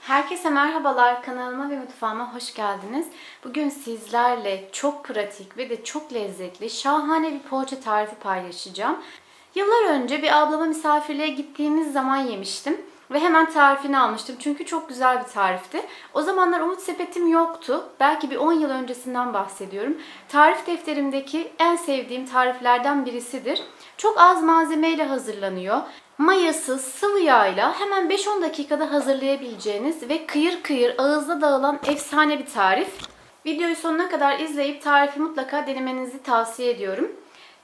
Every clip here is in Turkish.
Herkese merhabalar kanalıma ve mutfağıma hoş geldiniz. Bugün sizlerle çok pratik ve de çok lezzetli şahane bir poğaça tarifi paylaşacağım. Yıllar önce bir ablama misafirliğe gittiğimiz zaman yemiştim ve hemen tarifini almıştım çünkü çok güzel bir tarifti. O zamanlar umut sepetim yoktu. Belki bir 10 yıl öncesinden bahsediyorum. Tarif defterimdeki en sevdiğim tariflerden birisidir. Çok az malzemeyle hazırlanıyor. Mayasız, sıvı yağıyla hemen 5-10 dakikada hazırlayabileceğiniz ve kıyır kıyır ağızda dağılan efsane bir tarif. Videoyu sonuna kadar izleyip tarifi mutlaka denemenizi tavsiye ediyorum.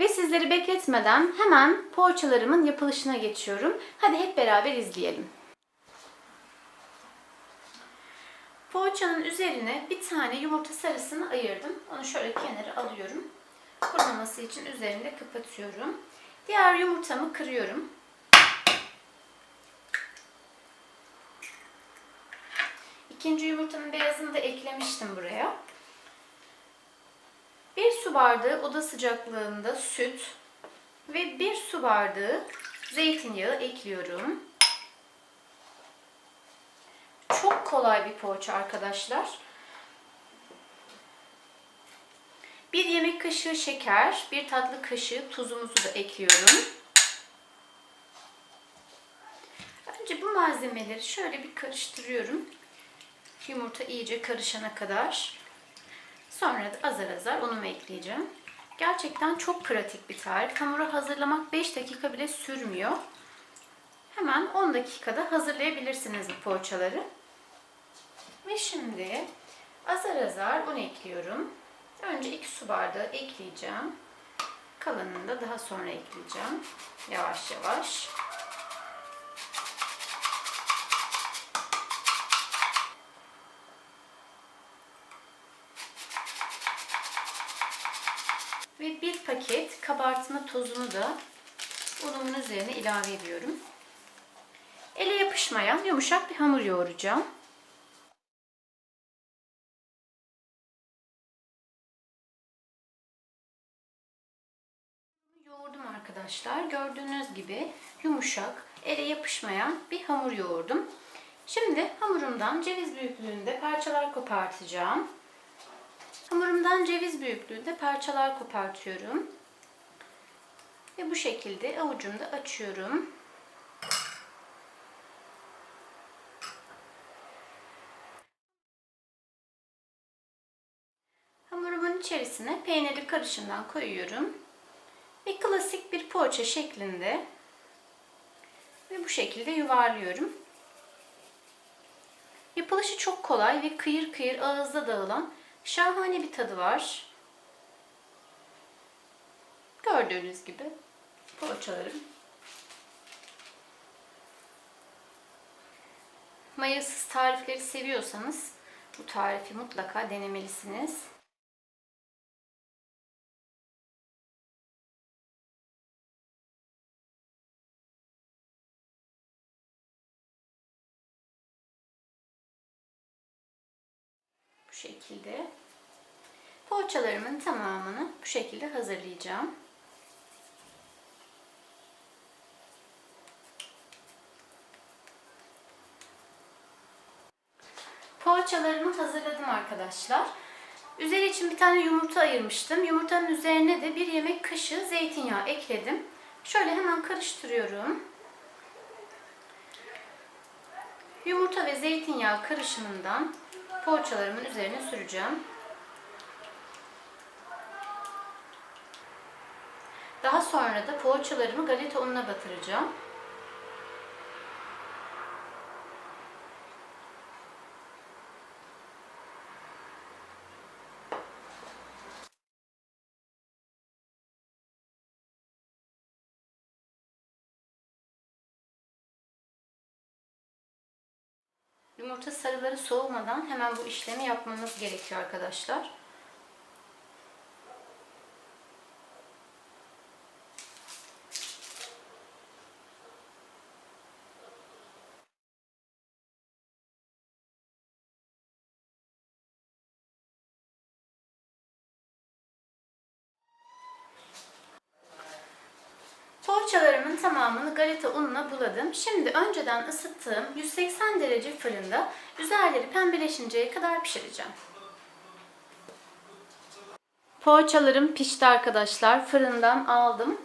Ve sizleri bekletmeden hemen poğaçalarımın yapılışına geçiyorum. Hadi hep beraber izleyelim. Poğaçanın üzerine bir tane yumurta sarısını ayırdım. Onu şöyle kenara alıyorum. Kurumaması için üzerinde kapatıyorum. Diğer yumurtamı kırıyorum. İkinci yumurtanın beyazını da eklemiştim buraya. Bir su bardağı oda sıcaklığında süt ve bir su bardağı zeytinyağı ekliyorum. Çok kolay bir poğaça arkadaşlar. Bir yemek kaşığı şeker, bir tatlı kaşığı tuzumuzu da ekliyorum. Önce bu malzemeleri şöyle bir karıştırıyorum. Yumurta iyice karışana kadar. Sonra da azar azar unumu ekleyeceğim. Gerçekten çok pratik bir tarif. Hamuru hazırlamak 5 dakika bile sürmüyor. Hemen 10 dakikada hazırlayabilirsiniz bu poğaçaları. Ve şimdi azar azar un ekliyorum. Önce 2 su bardağı ekleyeceğim. Kalanını da daha sonra ekleyeceğim. Yavaş yavaş. Ve bir paket kabartma tozunu da unumun üzerine ilave ediyorum. Ele yapışmayan yumuşak bir hamur yoğuracağım. Arkadaşlar. Gördüğünüz gibi yumuşak, ele yapışmayan bir hamur yoğurdum. Şimdi hamurumdan ceviz büyüklüğünde parçalar kopartacağım. Hamurumdan ceviz büyüklüğünde parçalar kopartıyorum. Ve bu şekilde avucumda açıyorum. Hamurumun içerisine peynirli karışımdan koyuyorum. Ve klasik bir poğaça şeklinde ve bu şekilde yuvarlıyorum. Yapılışı çok kolay ve kıyır kıyır ağızda dağılan Şahane bir tadı var. Gördüğünüz gibi poğaçalarım. Mayasız tarifleri seviyorsanız bu tarifi mutlaka denemelisiniz. Bu şekilde. Poğaçalarımın tamamını bu şekilde hazırlayacağım. Poğaçalarımı hazırladım arkadaşlar. Üzeri için bir tane yumurta ayırmıştım. Yumurtanın üzerine de bir yemek kaşığı zeytinyağı ekledim. Şöyle hemen karıştırıyorum. Yumurta ve zeytinyağı karışımından poğaçalarımın üzerine süreceğim. Daha sonra da poğaçalarımı galeta ununa batıracağım. Yumurta sarıları soğumadan hemen bu işlemi yapmamız gerekiyor arkadaşlar. Poğaçalarımın tamamını galeta ununa buladım. Şimdi önceden ısıttığım 180 derece fırında üzerleri pembeleşinceye kadar pişireceğim. Poğaçalarım pişti arkadaşlar. Fırından aldım.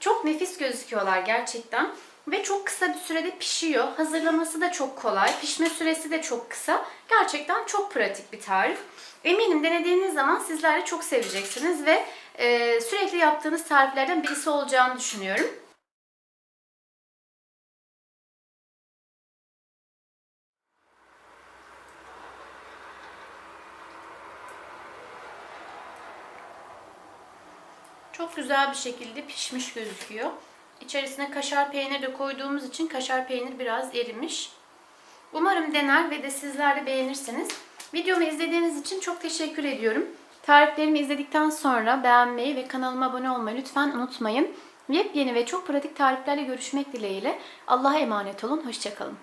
Çok nefis gözüküyorlar gerçekten. Ve çok kısa bir sürede pişiyor. Hazırlaması da çok kolay. Pişme süresi de çok kısa. Gerçekten çok pratik bir tarif. Eminim denediğiniz zaman sizler de çok seveceksiniz ve e, sürekli yaptığınız tariflerden birisi olacağını düşünüyorum. Çok güzel bir şekilde pişmiş gözüküyor. İçerisine kaşar peynir de koyduğumuz için kaşar peynir biraz erimiş. Umarım dener ve de sizler de beğenirsiniz. Videomu izlediğiniz için çok teşekkür ediyorum. Tariflerimi izledikten sonra beğenmeyi ve kanalıma abone olmayı lütfen unutmayın. Yepyeni ve çok pratik tariflerle görüşmek dileğiyle. Allah'a emanet olun. Hoşçakalın.